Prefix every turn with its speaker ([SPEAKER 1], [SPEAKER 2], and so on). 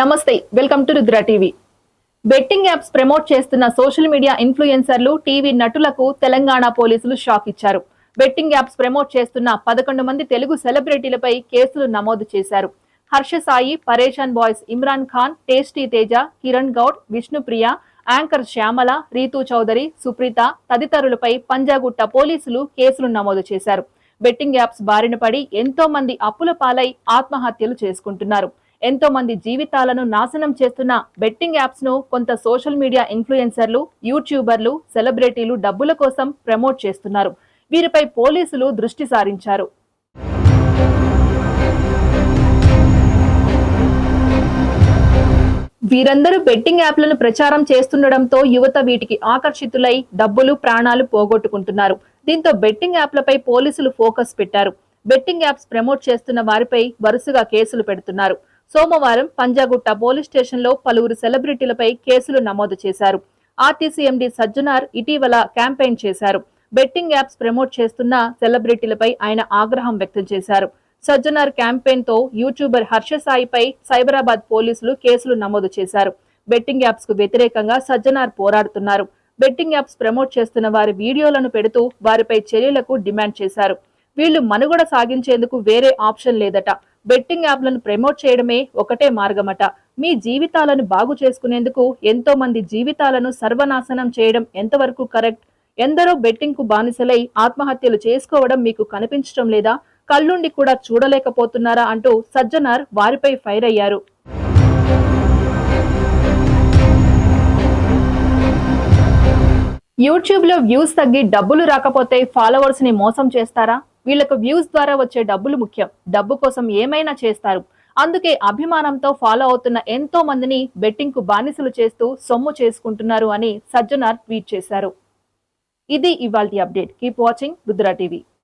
[SPEAKER 1] నమస్తే welcome to Rudra TV. Betting apps promote చేస్తున్న social media ఇన్ఫ్లుయెన్సర్లు టీవీ నటులకు తెలంగాణ పోలీసులు షాక్ ఇచ్చారు. బెట్టింగ్ యాప్స్ ప్రమోట్ చేస్తున్న పదకొండు మంది తెలుగు సెలబ్రిటీలపై కేసులు నమోదు చేశారు. Harsha Sai Pareshan boys Imran Khan tasty Teja Kiran Goud Vishnupriya anchor Shyamala Rithu Chowdary Supritha తదితరులపై Panjagutta పోలీసులు కేసులు నమోదు చేశారు. బెట్టింగ్ యాప్స్ బారిన పడి ఎంతో మంది అప్పుల పాలై ఆత్మహత్యలు చేసుకుంటున్నారు. ఎంతో మంది జీవితాలను నాశనం చేస్తున్న బెట్టింగ్ యాప్స్ను కొంత సోషల్ మీడియా ఇన్ఫ్లుయెన్సర్లు యూట్యూబర్లు సెలబ్రిటీలు డబ్బుల కోసం ప్రమోట్ చేస్తున్నారు. వీరిపై పోలీసులు దృష్టి సారించారు. వీరందరూ బెట్టింగ్ యాప్లను ప్రచారం చేస్తుండటంతో యువత వీటికి ఆకర్షితులై డబ్బులు ప్రాణాలు పోగొట్టుకుంటున్నారు. దీంతో బెట్టింగ్ యాప్లపై పోలీసులు ఫోకస్ పెట్టారు. బెట్టింగ్ యాప్స్ ప్రమోట్ చేస్తున్న వారిపై వరుసగా కేసులు పెడుతున్నారు. సోమవారం పంజాగుట్ట పోలీస్ స్టేషన్లో పలువురు సెలబ్రిటీలపై కేసులు నమోదు చేశారు. ఆర్టీసీ ఎండీ సజ్జనార్ ఇటీవల క్యాంపెయిన్ చేశారు. బెట్టింగ్ యాప్స్ ప్రమోట్ చేస్తున్న సెలబ్రిటీలపై ఆయన ఆగ్రహం వ్యక్తం చేశారు. సజ్జనార్ క్యాంపెయిన్తో యూట్యూబర్ హర్ష సాయిపై సైబరాబాద్ పోలీసులు కేసులు నమోదు చేశారు. బెట్టింగ్ యాప్స్కు వ్యతిరేకంగా సజ్జనార్ పోరాడుతున్నారు. బెట్టింగ్ యాప్స్ ప్రమోట్ చేస్తున్న వారి వీడియోలను పెడుతూ వారిపై చర్యలకు డిమాండ్ చేశారు. వీళ్ళు మనుగడ సాగించేందుకు వేరే ఆప్షన్ లేదట. బెట్టింగ్ యాప్లను ప్రమోట్ చేయడమే ఒకటే మార్గమట. మీ జీవితాలను బాగు చేసుకునేందుకు ఎంతో మంది జీవితాలను సర్వనాశనం చేయడం ఎంతవరకు కరెక్ట్? ఎందరో బెట్టింగ్కు బానిసలై ఆత్మహత్యలు చేసుకోవడం మీకు కనిపించడం లేదా? కళ్ళుండి కూడా చూడలేకపోతున్నారా అంటూ సజ్జనార్ వారిపై ఫైర్ అయ్యారు. యూట్యూబ్లో వ్యూస్ తగ్గి డబ్బులు రాకపోతే ఫాలోవర్స్ని మోసం చేస్తారా? వీళ్ళకు వ్యూస్ ద్వారా వచ్చే డబ్బులు ముఖ్యం. డబ్బు కోసం ఏమైనా చేస్తారు. అందుకే అభిమానంతో ఫాలో అవుతున్న ఎంతో మందిని బెట్టింగ్కు బానిసలు చేస్తూ సొమ్ము చేసుకుంటున్నారు అని సజ్జనార్ ట్వీట్ చేశారు. ఇది ఇవాల్టి update. Keep watching Rudra TV.